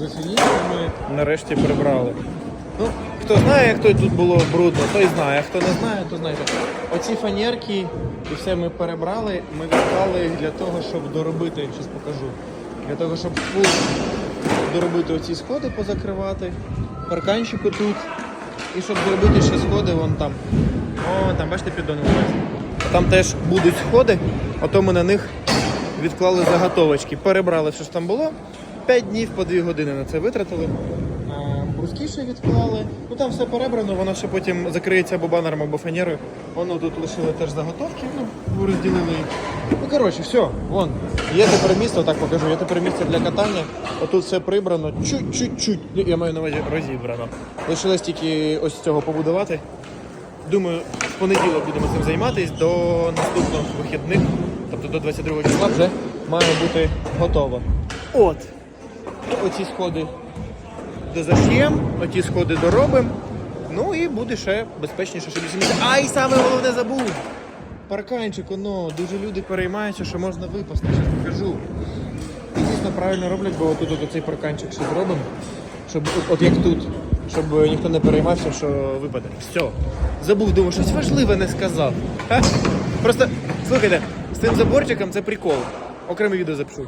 Ми нарешті прибрали. Ну, хто знає, як тут було брудно, той знає. Хто не знає, то знає. Оці фанерки і все ми перебрали. Ми відклали їх для того, щоб доробити, зараз покажу. Для того, щоб доробити оці сходи, позакривати, парканчику тут. І щоб зробити ще сходи вон там. О, там бачите піддон вилазить. Там теж будуть сходи, ото ми на них відклали заготовочки. Перебрали, все, що там було. 5 днів по 2 години на це витратили. А, Бруски ще відклали. Ну там все перебрано, воно ще потім закриється або банером, або фанерою. Воно тут лишили теж заготовки, ну, розділили їх. Ну коротше, все, вон. Є тепер місце, так покажу, є тепер місце для катання. Отут все прибрано, чуть-чуть-чуть. Ну, Я маю на увазі розібрано. Лишилось тільки ось цього побудувати. Думаю, в понеділок будемо цим займатися до наступних вихідних, тобто до 22 числа вже має бути готово. От. Оці сходи дозаш'ємо, оті сходи доробимо. Ну і буде ще безпечніше, щоб місця. А і саме головне забув. Парканчик, воно, дуже люди переймаються, що можна випасти, зараз покажу. І дійсно правильно роблять, бо отут от цей парканчик ще зробимо, щоб от, як тут, щоб ніхто не переймався, що випаде. Все. Забув, думаю, щось важливе не сказав. Ха? Просто слухайте, з цим заборчиком це прикол. Окреме відео запишу.